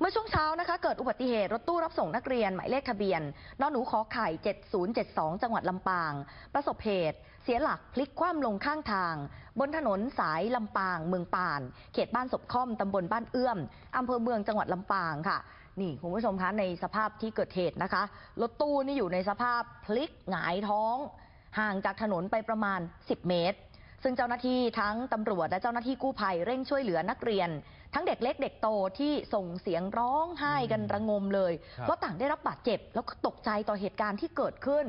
เมื่อช่วงเช้านะคะเกิดอุบัติเหตุรถตู้รับส่งนักเรียนหมายเลขทะเบียนนหนูขอไข่ 7072 จังหวัดลำปาง ประสบเหตุ เสียหลักพลิกคว่ำลงข้างทาง บนถนนสายลำปาง เมืองป่าน เขตบ้านศพค่อมตำบลบ้านเอื้อมอำเภอเมืองจังหวัดลำปางค่ะนี่คุณผู้ชมคะในสภาพที่เกิดเหตุนะคะรถตู้นี่อยู่ในสภาพพลิกหงายท้อง ห่างจากถนนไปประมาณ 10 เมตร ซึ่งเจ้าหน้าที่ทั้งตำรวจและเจ้าหน้าที่กู้ภัยเร่งช่วยเหลือนักเรียน ทั้งเด็กเล็กเด็กโตที่ส่งเสียงร้องไห้กันระงมเลยครับเพราะต่างได้รับบาดเจ็บ แล้วก็ตกใจต่อเหตุการณ์ที่เกิดขึ้น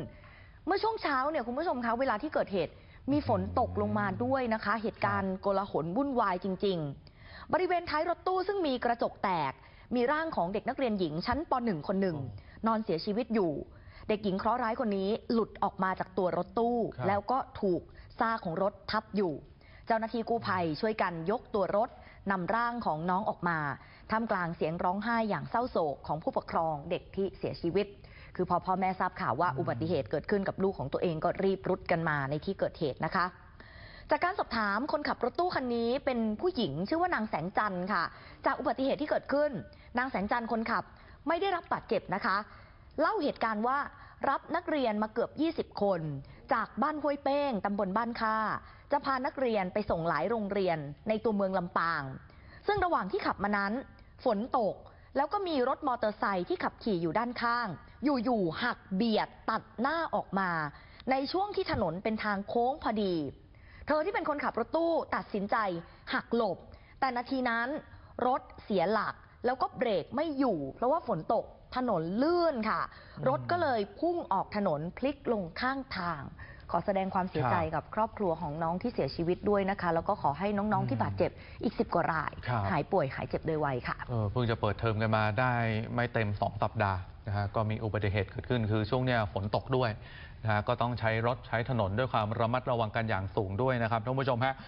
เมื่อช่วงเช้าเนี่ยคุณผู้ชมคะเวลาที่เกิดเหตุมีฝนตกลงมาด้วยนะคะ เหตุการณ์โกลาหลวุ่นวายจริง ๆ บริเวณท้ายรถตู้ซึ่งมีกระจกแตก มีร่างของเด็กนักเรียนหญิงชั้นป .1 คนหนึ่งนอนเสียชีวิตอยู่ เด็กหญิงเคราะห์ร้ายคนนี้หลุดออกมาจากตัวรถตู้ ครับ แล้วก็ถูกซากของรถทับอยู่ เจ้าหน้าที่กู้ภัยช่วยกันยกตัวรถนำร่างของน้องออกมาท่ามกลางเสียงร้องไห้อย่างเศร้าโศกของผู้ปกครองเด็กที่เสียชีวิต คือพอพ่อแม่ทราบข่าวว่าอุบัติเหตุเกิดขึ้นกับลูกของตัวเองก็รีบรุดกันมาในที่เกิดเหตุนะคะ จากการสอบถามคนขับรถตู้คันนี้เป็นผู้หญิงชื่อว่านางแสงจันทร์ค่ะ จากอุบัติเหตุที่เกิดขึ้น นางแสงจันทร์คนขับไม่ได้รับบาดเจ็บนะคะ เล่าเหตุการณ์ว่ารับนักเรียนมาเกือบ 20 คน จากบ้านห้วยเป้งตำบลบ้านค่า จะพานักเรียนไปส่งหลายโรงเรียนในตัวเมืองลำปาง ซึ่งระหว่างที่ขับมานั้น ฝนตกแล้วก็มีรถมอเตอร์ไซค์ที่ขับขี่อยู่ด้านข้าง อยู่ๆหักเบียดตัดหน้าออกมา ในช่วงที่ถนนเป็นทางโค้งพอดี เธอที่เป็นคนขับรถตู้ตัดสินใจ หักหลบ แต่นาทีนั้น รถเสียหลักแล้วก็เบรกไม่อยู่ เพราะว่าฝนตกถนนลื่นค่ะ รถก็เลยพุ่งออกถนนพลิกลงข้างทาง ขอแสดงความเสียใจกับครอบครัวของน้องที่เสียชีวิตด้วยนะคะ แล้วก็ขอให้น้องๆที่บาดเจ็บอีกสิบกว่าราย ครับ หายป่วยหายเจ็บโดยไวค่ะ เออเพิ่งจะเปิดเทอมกันมาได้ไม่เต็ม 2 สัปดาห์นะฮะก็มีอุบัติเหตุเกิดขึ้น คือช่วงเนี้ยฝนตกด้วยนะฮะก็ต้องใช้รถใช้ถนนด้วยความระมัดระวังกันอย่างสูงด้วยนะครับท่านผู้ชมฮะ